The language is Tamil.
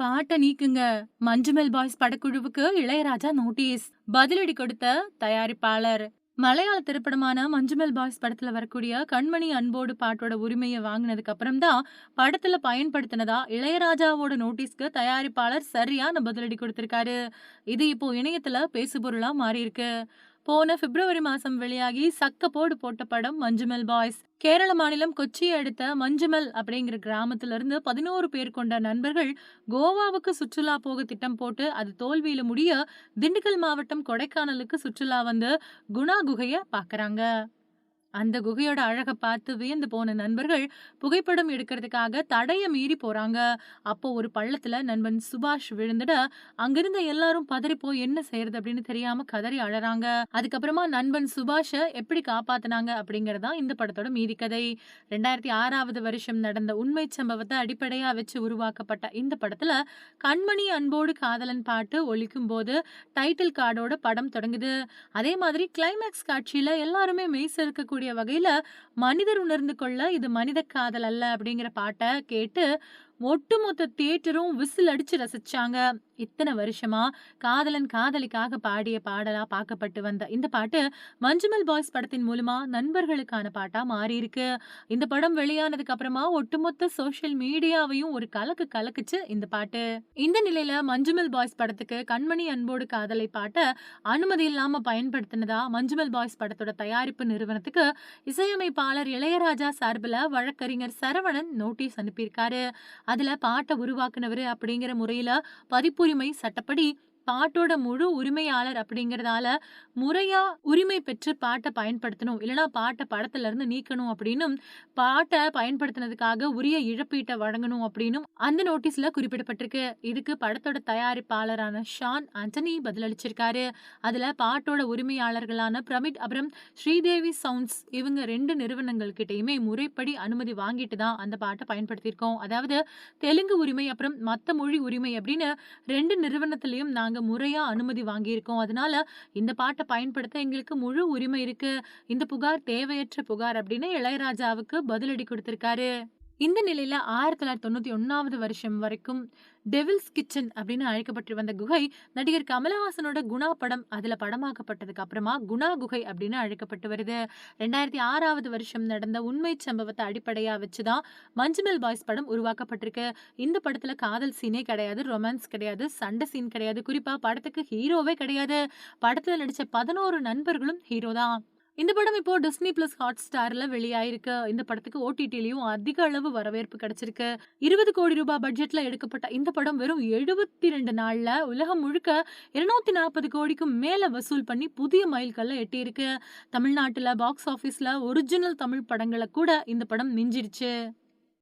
பாட்ட நீக்குங்க. மஞ்சுமெல் பாய்ஸ் படக்குழுவுக்கு இளையராஜா நோட்டீஸ். பதிலடி கொடுத்த தயாரிப்பாளர். மலையாள திரைப்படமான மஞ்சுமெல் பாய்ஸ் படத்துல வரக்கூடிய கண்மணி அன்போடு பாட்டோட உரிமையை வாங்கினதுக்கு அப்புறம் தான் படத்துல பயன்படுத்தினதா இளையராஜாவோட நோட்டீஸ்க்கு தயாரிப்பாளர் சரியான பதிலடி கொடுத்திருக்காரு. இது இப்போ இணையத்துல பேசுபொருளா மாறி இருக்கு போன பிப்ரவரி மாசம் வெளியாகி சக்க போடு போட்ட படம் மஞ்சுமெல் பாய்ஸ். கேரள மாநிலம் கொச்சியை அடுத்த மஞ்சுமெல் அப்படிங்கிற கிராமத்திலிருந்து பதினோரு பேர் கொண்ட நண்பர்கள் கோவாவுக்கு சுற்றுலா போக திட்டம் போட்டு அது தோல்வியில முடிய திண்டுக்கல் மாவட்டம் கொடைக்கானலுக்கு சுற்றுலா வந்து குணா குகைய பாக்குறாங்க. அந்த குகையோட அழக பார்த்து வியந்து போன நண்பர்கள் புகைப்படம் எடுக்கிறதுக்காக தடைய மீறி போறாங்க. அப்போ ஒரு பள்ளத்துல நண்பன் சுபாஷ் விழுந்துட அங்கிருந்த எல்லாரும் பதறி போய் என்ன செய்யறது? அப்படின்னு தெரியாம கதறி அழறாங்க. அதுக்கப்புறமா நண்பன் சுபாஷ எப்படி காப்பாத்தினாங்க? அப்படிங்கறதா இந்த படத்தோட மீதி கதை. ரெண்டாயிரத்தி ஆறாவது வருஷம் நடந்த உண்மை சம்பவத்தை அடிப்படையா வச்சு உருவாக்கப்பட்ட இந்த படத்துல கண்மணி அன்போடு காதலன் பாட்டு ஒழிக்கும் போது டைட்டில் கார்டோட படம் தொடங்குது. அதே மாதிரி கிளைமேக்ஸ் காட்சியில எல்லாருமே மெய் சேர்க்கக்கூடிய வகையில் மனிதர் உணர்ந்து கொள்ள இது மனித காதல் அல்ல அப்படிங்கிற பாட்டை கேட்டு ஒட்டுமொத்த தியேட்டரும் விசில் அடிச்சு ரசிச்சாங்க. இத்தனை வருஷமா காதலன் காதலிக்காக பாடிய பாடலா பார்க்கப்பட்டு வந்த இந்த பாட்டு மஞ்சுமல் பாய்ஸ் படத்தின் மூலமா நண்பர்களுக்கான பாட்டா மாறி இருக்கு இந்த படம் வெளியானதுக்கு அப்புறமா ஒட்டுமொத்த சோஷியல் மீடியாவையும் ஒரு கலக்கு கலக்குச்சு இந்த பாட்டு. இந்த நிலையில மஞ்சுமல் பாய்ஸ் படத்துக்கு கண்மணி அன்போடு காதலை பாட்ட அனுமதி இல்லாம பயன்படுத்தினதா மஞ்சுமல் பாய்ஸ் படத்தோட தயாரிப்பு நிறுவனத்துக்கு இசையமைப்பாளர் இளையராஜா சார்பில் வழக்கறிஞர் சரவணன் நோட்டீஸ் அனுப்பியிருக்காரு. அதுல பாட்டை உருவாக்குனவர் அப்படிங்கிற முறையில பதிப்புரிமை சட்டப்படி பாட்டோட முழு உரிமையாளர் அப்படிங்கிறதால முறையா உரிமை பெற்று பாட்டை பயன்படுத்தணும். இல்லைனா பாட்டை படத்துல இருந்து நீக்கணும் அப்படின்னும் பாட்டை பயன்படுத்தினதுக்காக உரிய இழப்பீட்டை வழங்கணும் அப்படின்னும் அந்த நோட்டீஸ்ல குறிப்பிடப்பட்டிருக்கு. இதுக்கு படத்தோட தயாரிப்பாளரான ஷான் ஆண்டனி பதிலளிச்சிருக்காரு. அதுல பாட்டோட உரிமையாளர்களான பிரமிட் அப்புறம் ஸ்ரீதேவி சவுண்ட்ஸ் இவங்க ரெண்டு நிறுவனங்கள் கிட்டயுமே முறைப்படி அனுமதி வாங்கிட்டு தான் அந்த பாட்டை பயன்படுத்தியிருக்கோம். அதாவது தெலுங்கு உரிமை அப்புறம் மத்த மொழி உரிமை அப்படின்னு ரெண்டு நிறுவனத்திலையும் நாங்க முறையாக அனுமதி வாங்கியிருக்கோம். அதனால இந்த பாட்டை பயன்படுத்த எங்களுக்கு முழு உரிமை இருக்கு. இந்த புகார் தேவையற்ற புகார் அப்படின்னு இளையராஜாவுக்கு பதிலடி கொடுத்திருக்காரு. இந்த நிலையில ஆயிரத்தி தொள்ளாயிரத்தி தொண்ணூத்தி ஒன்னாவது வருஷம் வரைக்கும் டெவில்ஸ் கிச்சன் அப்படின்னு அழைக்கப்பட்டு வந்த குகை நடிகர் கமலஹாசனோட குணா படம் அதுல படமாக்கப்பட்டதுக்கு அப்புறமா குணா குகை அப்படின்னு அழைக்கப்பட்டு வருது. ரெண்டாயிரத்தி ஆறாவது வருஷம் நடந்த உண்மை சம்பவத்தை அடிப்படையா வச்சுதான் மஞ்சுமெல் பாய்ஸ் படம் உருவாக்கப்பட்டிருக்கு. இந்த படத்துல காதல் சீனே கிடையாது ரொமான்ஸ் கிடையாது சண்டை சீன் கிடையாது. குறிப்பா படத்துக்கு ஹீரோவே கிடையாது. படத்துல நடிச்ச பதினோரு நண்பர்களும் ஹீரோ தான். இந்த படம் இப்போ டிஸ்னி பிளஸ் ஹாட் ஸ்டார்ல வெளியாயிருக்கு. இந்த படத்துக்கு ஓடிடிலையும் அதிக அளவு வரவேற்பு கிடைச்சிருக்கு. இருபது கோடி ரூபாய் பட்ஜெட்ல எடுக்கப்பட்ட இந்த படம் வெறும் எழுபத்தி ரெண்டு நாள்ல உலகம் முழுக்க இருநூத்தி நாற்பது கோடிக்கும் மேல வசூல் பண்ணி புதிய மைல்கல்ல எட்டியிருக்கு. தமிழ்நாட்டுல பாக்ஸ் ஆபீஸ்ல ஒரிஜினல் தமிழ் படங்களை கூட இந்த படம் மிஞ்சிருச்சு.